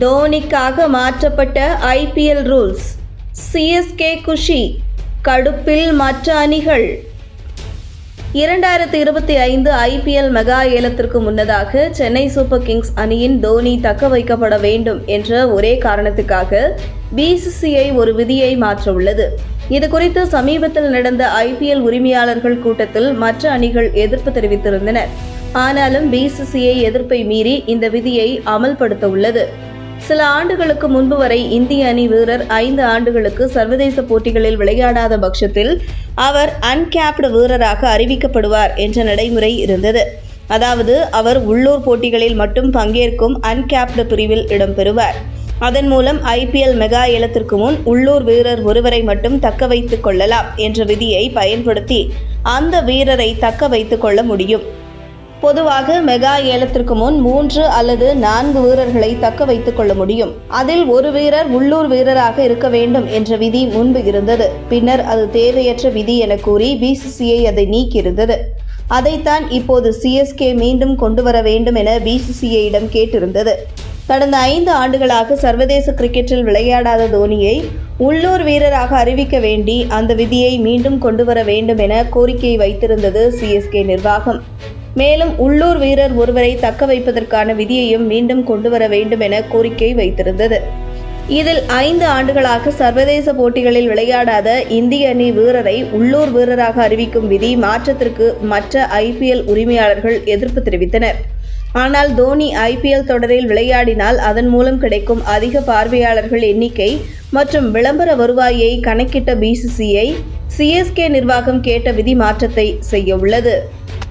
தோனிக்காக மாற்றப்பட்ட IPL rules. CSK குஷி கடுப்பில் மற்ற அணிகள். இரண்டாயிரத்தி இருபத்தி ஐந்து ஐபிஎல் மெகா ஏலத்திற்கு முன்னதாக சென்னை சூப்பர் கிங்ஸ் அணியின் தோனி தக்க வைக்கப்பட வேண்டும் என்ற ஒரே காரணத்துக்காக பிசிசிஐ ஒரு விதியை மாற்ற உள்ளது இது குறித்து சமீபத்தில் நடந்த ஐபிஎல் உரிமையாளர்கள் கூட்டத்தில் மற்ற அணிகள் எதிர்ப்பு தெரிவித்திருந்தனர். ஆனாலும் பிசிசிஐ எதிர்ப்பை மீறி இந்த விதியை அமல்படுத்த உள்ளது சில ஆண்டுகளுக்கு முன்பு வரை இந்திய அணி வீரர் ஐந்து ஆண்டுகளுக்கு சர்வதேச போட்டிகளில் விளையாடாத பட்சத்தில் அவர் அன்கேப்டு வீரராக அறிவிக்கப்படுவார் என்ற நடைமுறை இருந்தது. அதாவது அவர் உள்ளூர் போட்டிகளில் மட்டும் பங்கேற்கும் அன்கேப்டு பிரிவில் இடம்பெறுவார். அதன் மூலம் ஐபிஎல் மெகா ஏலத்திற்கு முன் உள்ளூர் வீரர் ஒருவரை மட்டும் தக்க வைத்துக் கொள்ளலாம் என்ற விதியை பயன்படுத்தி அந்த வீரரை தக்க வைத்துக் கொள்ள முடியும். பொதுவாக மெகா ஏலத்திற்கு முன் மூன்று அல்லது நான்கு வீரர்களை தக்க வைத்துக் கொள்ள முடியும். அதில் ஒரு வீரர் உள்ளூர் வீரராக இருக்க வேண்டும் என்ற விதி முன்பு இருந்தது. பின்னர் அது தேவையற்ற விதி என கூறி பிசிசிஐ அதை நீக்கியிருந்தது. அதைத்தான் இப்போது சிஎஸ்கே மீண்டும் கொண்டு வர வேண்டும் என பிசிசிஐயிடம் கேட்டிருந்தது. கடந்த ஐந்து ஆண்டுகளாக சர்வதேச கிரிக்கெட்டில் விளையாடாத தோனியை உள்ளூர் வீரராக அறிவிக்க வேண்டி அந்த விதியை மீண்டும் கொண்டு வர வேண்டும் என கோரிக்கை வைத்திருந்தது சிஎஸ்கே நிர்வாகம். மேலும் உள்ளூர் வீரர் ஒருவரை தக்க வைப்பதற்கான விதியையும் மீண்டும் கொண்டு வர வேண்டும் என கோரிக்கை வைத்திருந்தது. இதில் ஐந்து ஆண்டுகளாக சர்வதேச போட்டிகளில் விளையாடாத இந்திய அணி வீரரை உள்ளூர் வீரராக அறிவிக்கும் விதி மாற்றத்திற்கு மற்ற ஐபிஎல் உரிமையாளர்கள் எதிர்ப்பு தெரிவித்தனர். ஆனால் தோனி ஐபிஎல் தொடரில் விளையாடினால் அதன் மூலம் கிடைக்கும் அதிக பார்வையாளர்கள் எண்ணிக்கை மற்றும் விளம்பர வருவாயை கணக்கிட்ட பிசிசிஐ சிஎஸ்கே நிர்வாகம் கேட்ட விதி மாற்றத்தை செய்ய உள்ளது.